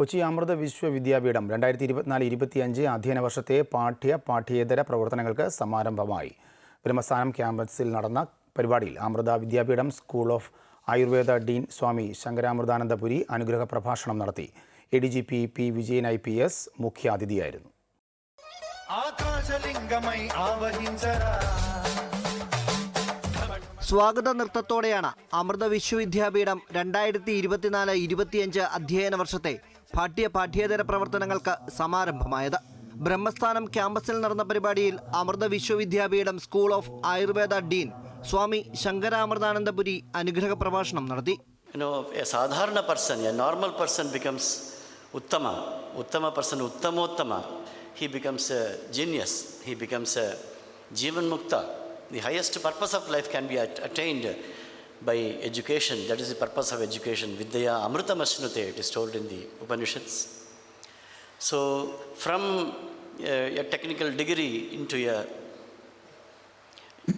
കൊച്ചി അമൃത വിശ്വവിദ്യാപീഠം രണ്ടായിരത്തി ഇരുപത്തിനാല് ഇരുപത്തിയഞ്ച് അധ്യയന വർഷത്തെ പാഠ്യ പാഠ്യേതര പ്രവർത്തനങ്ങൾക്ക് സമാരംഭമായി. ബ്രഹ്മസ്ഥാനം ക്യാമ്പസിൽ നടന്ന പരിപാടിയിൽ Amrita Vidyapeetham school of Ayurveda dean Swami Shankaramritanandapuri അനുഗ്രഹ പ്രഭാഷണം നടത്തി. A D G P P Vijayan I P S മുഖ്യാതിഥിയായിരുന്നു. ആകാശലിംഗമై ആവഹിഞ്ചരാ സ്വാഗത നൃത്തത്തോടെയാണ് അമൃത വിശ്വവിദ്യാപീഠം രണ്ടായിരത്തി ഇരുപത്തിനാല് ഇരുപത്തിയഞ്ച് അധ്യയന വർഷത്തെ പാഠ്യ പാഠ്യേതര പ്രവർത്തനങ്ങൾക്ക് സമാരംഭമായത്. ബ്രഹ്മസ്ഥാനം ക്യാമ്പസിൽ നടന്ന പരിപാടിയിൽ Amrita Vishwavidyapeetham school of Ayurveda dean Swami Shankaramritanandapuri അനുഗ്രഹ പ്രഭാഷണം നടത്തി. സാധാരണ പേഴ്സൺ നോർമൽ പേഴ്സൺ ബിക്കംസ് ഉത്തമ. ഉത്തമ person ഉത്തമോത്തമ. He becomes a genius he becomes a ജീവൻ മുക്ത the highest purpose of life can be attained by education. That is the purpose of education. Vidya amritamasnute, it is told in the Upanishads. So, from uh, a technical degree into a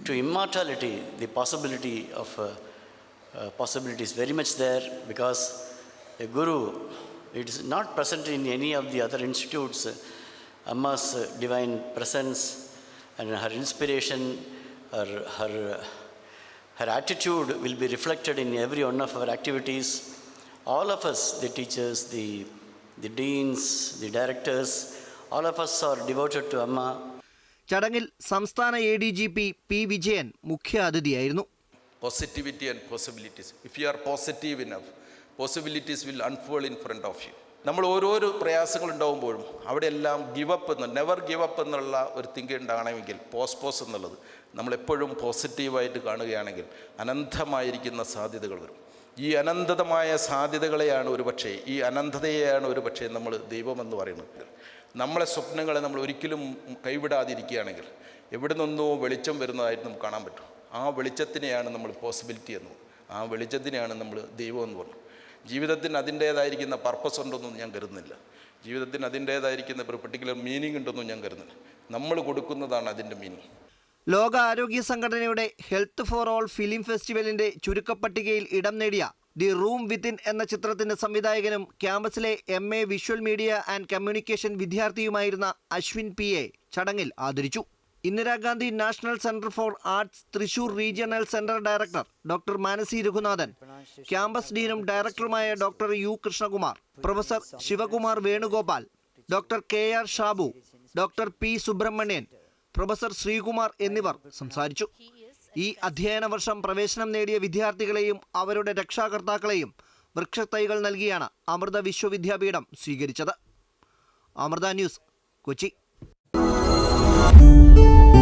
to immortality, the possibility of uh, uh, possibility is very much there because a guru, it is not present in any of the other institutes. Amma's divine presence and her inspiration, her, her, her attitude will be reflected in every one of our activities. All of us, the teachers, the, the deans, the directors, all of us are devoted to Amma ചടങ്ങിൽ സംസ്ഥാന A D G P P Vijayan മുഖ്യാതിഥിയായിരുന്നു positivity and possibilities. If you are positive enough, possibilities will unfold in front of you. നമ്മൾ ഓരോരോ പ്രയാസങ്ങൾ ഉണ്ടാകുമ്പോഴും അവിടെയെല്ലാം give up എന്ന് never give up എന്നുള്ള ഒരു തിങ്ക് ഉണ്ടാകണമെങ്കിൽ പോസ്പോസ് എന്നുള്ളത് നമ്മളെപ്പോഴും പോസിറ്റീവായിട്ട് കാണുകയാണെങ്കിൽ അനന്തമായിരിക്കുന്ന സാധ്യതകൾ വരും. ഈ അനന്തതമായ സാധ്യതകളെയാണ് ഒരുപക്ഷേ ഈ അനന്തതയെയാണ് ഒരുപക്ഷേ നമ്മൾ ദൈവമെന്ന് പറയുന്നത്. നമ്മളെ സ്വപ്നങ്ങളെ നമ്മൾ ഒരിക്കലും കൈവിടാതിരിക്കുകയാണെങ്കിൽ എവിടെ നിന്നോ വെളിച്ചം വരുന്നതായിട്ട് നമുക്ക് കാണാൻ പറ്റും. ആ വെളിച്ചത്തിനെയാണ് നമ്മൾ പോസിബിലിറ്റി എന്ന് ആ വെളിച്ചത്തിനെയാണ് നമ്മൾ ദൈവം എന്ന് പറഞ്ഞു ജീവിതത്തിന് അതിന്റേതായിരിക്കുന്ന പർപ്പസ് ഉണ്ടെന്നൊന്നും ഞാൻ കരുതുന്നില്ല. ജീവിതത്തിന് അതിന്റേതായിരിക്കുന്ന ഒരു പെർട്ടിക്കുലർ മീനിങ് ഉണ്ടെന്നും ഞാൻ കരുതുന്നില്ല. നമ്മൾ കൊടുക്കുന്നതാണ് അതിന്റെ മീനിങ് ലോക ആരോഗ്യ സംഘടനയുടെ ഹെൽത്ത് ഫോർ ഓൾ ഫിലിം ഫെസ്റ്റിവലിന്റെ ചുരുക്കപ്പട്ടികയിൽ ഇടം നേടിയ ദി റൂം വിത്തിൻ എന്ന ചിത്രത്തിന്റെ സംവിധായകനും ക്യാമ്പസിലെ M A visual media and communication വിദ്യാർത്ഥിയുമായിരുന്ന Ashwin P A ചടങ്ങിൽ ആദരിച്ചു. Indira Gandhi national centre for arts Thrissur regional centre director doctor Manasi Raghunathan campus ഡീനും ഡയറക്ടറുമായ doctor U Krishnakumar professor Sivakumar Venugopal doctor K R Shabu doctor P Subramanian professor Sreekumar എന്നിവർ സംസാരിച്ചു. ഈ അധ്യയന വർഷം പ്രവേശനം നേടിയ വിദ്യാർത്ഥികളെയും അവരുടെ രക്ഷാകർത്താക്കളെയും വൃക്ഷത്തൈകൾ നൽകിയാണ് അമൃത വിശ്വവിദ്യാപീഠം സ്വീകരിച്ചത്. അമൃത ന്യൂസ് കൊച്ചി. Música